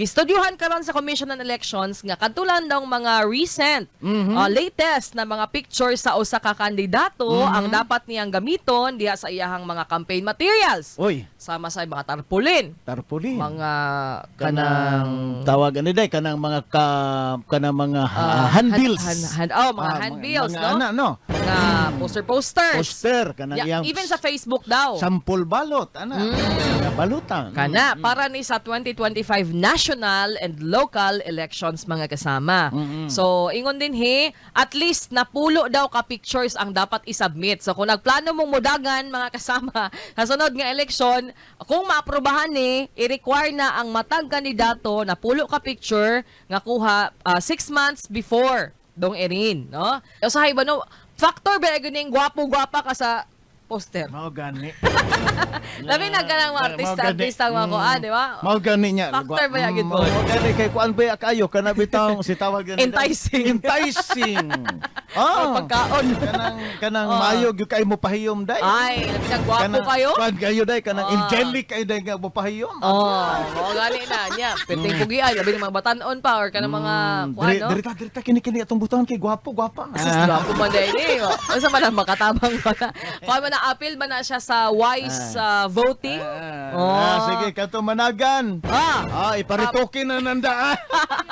Gistudyuhan karon sa Commission on Elections nga kadtulan daw mga recent Mhm. uh, latest na mga pictures sa usa ka kandidato Mhm. ang dapat niyang gamiton diha sa iyahang mga campaign materials. Oy, Sama sa mga tarpaulin, tarpaulin. mga kanang tawag ano day kanang mga ka, kanang mga uh, handbills. hand, hand, oh, mga Ah, handbills, mga, no? Ana, no? Mga poster posters. Poster kanang Yeah, iyang even sa Facebook daw. sample balot ana. Mm. Mga Balutan. Kana para ni sa 2025 national and local elections mga kasama. Mm-mm. So ingon din he, at least napulo daw ka pictures ang dapat isubmit. So kung nagplano mong mudagan mga kasama sa sunod nga election, kung maaprobahan ni, i-require na ang matag kandidato na pulo ka picture nga kuha 6 months before dong erin, no? Usahay ba no, factor ba ganing gwapo-gwapa ka sa poster. Mao gani. Labi na ka ng mga Mao artista, gani. artista mga Mm. di ba? Mao gani niya. Factor ba yan, Mm, mo? Mao gani kay kuan ba kayo kana bitang si tawag gani. Enticing. Enticing. Oh, Oh. pagkaon. kanang kanang Oh. mayo gyud kay mo pahiyom day. Ay, labi na gwapo Kanang- kayo. Kuan kayo day kanang Ah. angelic kayo day nga mo pahiyom. Oh, mo gani na niya. Pwedeng pugian, labi ng mga batanon pa or kanang mga Mm, kuan, diri- no? Dirita dirita kini kini atong buton kay gwapo gwapa. Asus gwapo man dahil eh. Ano man ang makatabang ba na? Kuha man na appeal ba na siya sa wise uh, voting? Ah, Oh. ah, sige kato managan. Ah, Ah, iparitokin na nanda. ah.